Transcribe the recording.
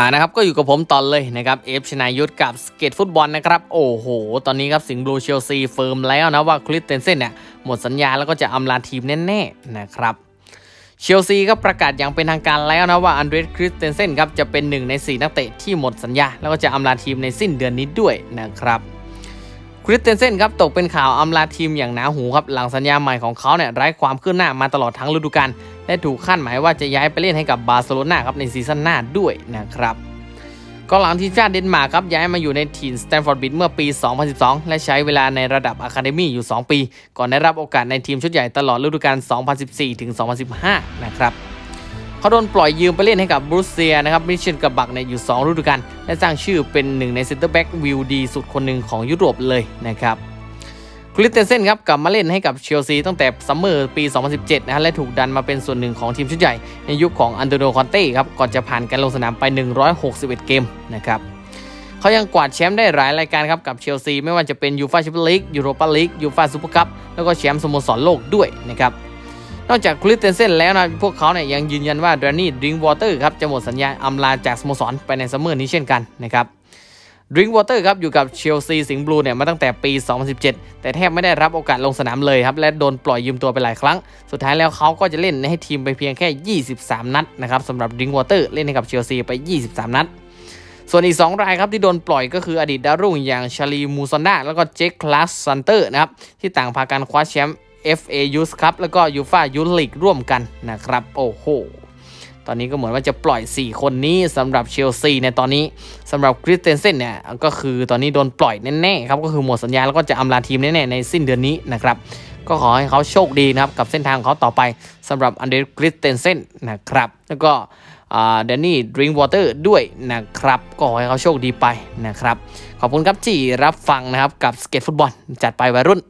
อ่านะครับก็อยู่กับผมตอนเลยนะครับเอฟชนายุทธกับสเก็ตฟุตบอลนะครับโอ้โห ตอนนี้ครับสิงห์บลูเชลซีเฟิร์มแล้วนะว่าคริสเตนเซนเนี่ยหมดสัญญาแล้วก็จะอำลาทีมแน่ๆนะครับเชลซีก็ประกาศอย่างเป็นทางการแล้วนะว่าอันเดรสคริสเตนเซนครับจะเป็นหนึ่งใน 4 นักเตะที่หมดสัญญา แล้วก็จะอำลาทีมในสิ้นเดือนนี้ด้วยนะครับ คริสเตนเซนครับตกเป็นข่าวอำลาทีมอย่างหนาหูครับหลังสัญญาใหม่ของเขาเนี่ยไร้ความคืบหน้ามาตลอดทั้งฤดูกาลและถูกคาดหมายว่าจะย้ายไปเล่นให้กับบาร์เซโลนาครับในซีซั่นหน้าด้วยนะครับกองหลังทีมชาติเดนมาร์กครับย้ายมาอยู่ในทีมสแตนฟอร์ดบิดเมื่อปี 2012 และใช้เวลาในระดับอะคาเดมี่อยู่ 2 ปี ก่อนได้รับโอกาสในทีมชุดใหญ่ตลอดฤดูกาล 2014-2015 นะครับ เขาโดนปล่อยยืมไปเล่นให้กับบรูเซียนะครับมิเชลกับบักเนี่ยอยู่ 2 ฤดูกาลและสร้างชื่อเป็นหนึ่งในเซนเตอร์แบ็กวิวดีสุดคนหนึ่งของยุโรปเลยนะครับคริสเตนเซนครับกลับมาเล่นให้กับเชลซีตั้งแต่ซัมเมอร์ปี 2017 นะฮะและถูกดันมาเป็นส่วนหนึ่งของทีมชุดใหญ่ ในยุคของอันโตนิโอคอนเต้ครับก่อนจะผ่านการลงสนามไป 161 เกมนะครับเขายังกวาดแชมป์ได้หลายรายการครับกับเชลซีไม่ว่าจะเป็นยูฟาแชมเปี้ยนลีกยูโรปาลีกยูฟาซูเปอร์คัพแล้วก็แชมป์สโมสรโลกด้วยนะครับ นอกจากคริสเตนเซนแล้วนะพวกเขาเนี่ยยังยืนยันว่าแดรนี่ดริงวอเตอร์ครับจะหมดสัญญาอำลาจากสโมสรไปในซัมเมอร์นี้เช่นกันนะครับดริงวอเตอร์ครับอยู่กับเชลซีสิงห์บลูเนี่ยมาตั้งแต่ปี 2017 แต่แทบไม่ได้รับโอกาสลงสนามเลยครับ และโดนปล่อยยืมตัวไปหลายครั้ง สุดท้ายแล้วเขาก็จะเล่นให้ทีมไปเพียงแค่ 23 นัดนะครับสำหรับดริงวอเตอร์เล่นให้กับเชลซีไป 23 นัด ส่วนอีก 2 รายครับที่โดนปล่อยก็คืออดีตดาวรุ่งอย่างชาลีมูซอนดาแล้วก็เจคคลาสซันเตอร์นะครับที่ต่างพากันคว้าแชมป์ FA Youth Cup แล้วก็ยูฟายูลีกร่วมกันนะครับ โอ้โห ตอนนี้ก็เหมือนว่าจะปล่อย 4 คนนี้สำหรับเชลซีในตอนนี้สำหรับคริสเตนเซนเนี่ยก็คือตอนนี้โดนปล่อยแน่ๆครับก็คือหมดสัญญาแล้วก็จะอำลาทีมแน่ๆในสิ้นเดือนนี้นะครับก็ขอให้เขาโชคดีนะครับกับเส้นทางของเขาต่อไปสำหรับอันเดรคริสเตนเซนนะครับแล้วก็เดนนี่ดริงวอเตอร์ด้วยนะครับก็ขอให้เขาโชคดีไปนะครับ ขอบคุณครับที่รับฟังนะครับกับสเก็ตฟุตบอลจัดไปวัยรุ่น